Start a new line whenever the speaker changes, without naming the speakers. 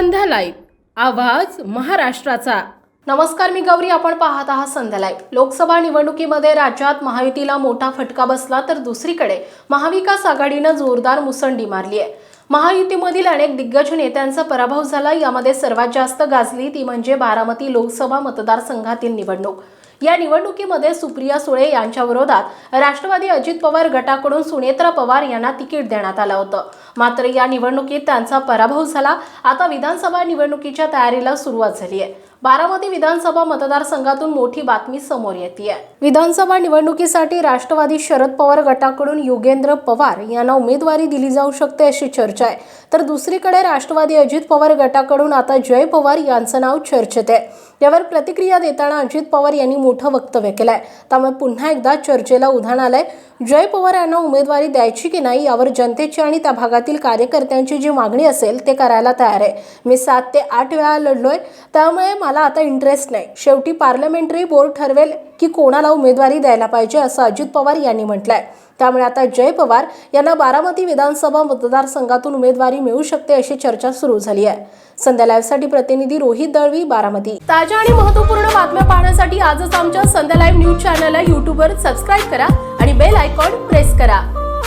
संध्या live. आवाज महाराष्ट्राचा. नमस्कार मी गौरी. आपण पाहत आहात संध्या लाईव्ह. लोकसभा निवडणुकीमध्ये राज्यात महायुतीला मोठा फटका बसला तर दुसरीकडे महाविकास आघाडीनं जोरदार मुसंडी मारली आहे. महायुतीमधील अनेक दिग्गज नेत्यांचा पराभव झाला. यामध्ये सर्वात जास्त गाजली ती म्हणजे बारामती लोकसभा मतदारसंघातील निवडणूक. या निवडणुकीमध्ये सुप्रिया सुळे यांच्या विरोधात राष्ट्रवादी अजित पवार गटाकडून सुनेत्रा पवार यांना तिकीट देण्यात आलं होतं. मात्र या निवडणुकीत त्यांचा पराभव झाला. आता विधानसभा निवडणुकीच्या तयारीला सुरुवात झाली आहे. बारामती विधानसभा मतदारसंघातून मोठी बातमी समोर येते विधानसभा निवडणुकीसाठी राष्ट्रवादी शरद पवार गटाकडून योगेंद्र पवार यांना उमेदवारी दिली जाऊ शकते अशी चर्चा आहे. तर दुसरीकडे राष्ट्रवादी अजित पवार गटाकडून आता जय पवार यांचं नाव चर्चेत आहे. यावर प्रतिक्रिया देताना अजित पवार यांनी मोठं वक्तव्य केलंय. त्यामुळे पुन्हा एकदा चर्चेला उधाण आलंय. जय पवार यांना उमेदवारी द्यायची की नाही यावर जनतेची आणि त्या भागातील कार्यकर्त्यांची जी मागणी असेल ते करायला तयार आहे. मी सात ते आठ वेळा लढलोय त्यामुळे मला आता इंटरेस्ट नाही. शेवटी पार्लमेंटरी बोर्ड ठरवेल की कोणाला उमेदवारी द्यायला पाहिजे असं अजित पवार यांनी म्हटलंय. त्यामुळे आता जय पवार यांना बारामती विधानसभा मतदारसंघातून उमेदवारी मिळू शकते अशी चर्चा सुरू झाली आहे. संध्या लाईव्हसाठी प्रतिनिधी रोहित दळवी बारामती. ताज्या आणि महत्त्वपूर्ण बातम्या पाहण्यासाठी आजच आमच्या संध्या लाईव्ह न्यूज चॅनलला यूट्यूबवर सबस्क्राईब करा आणि बेल आयकॉन प्रेस करा.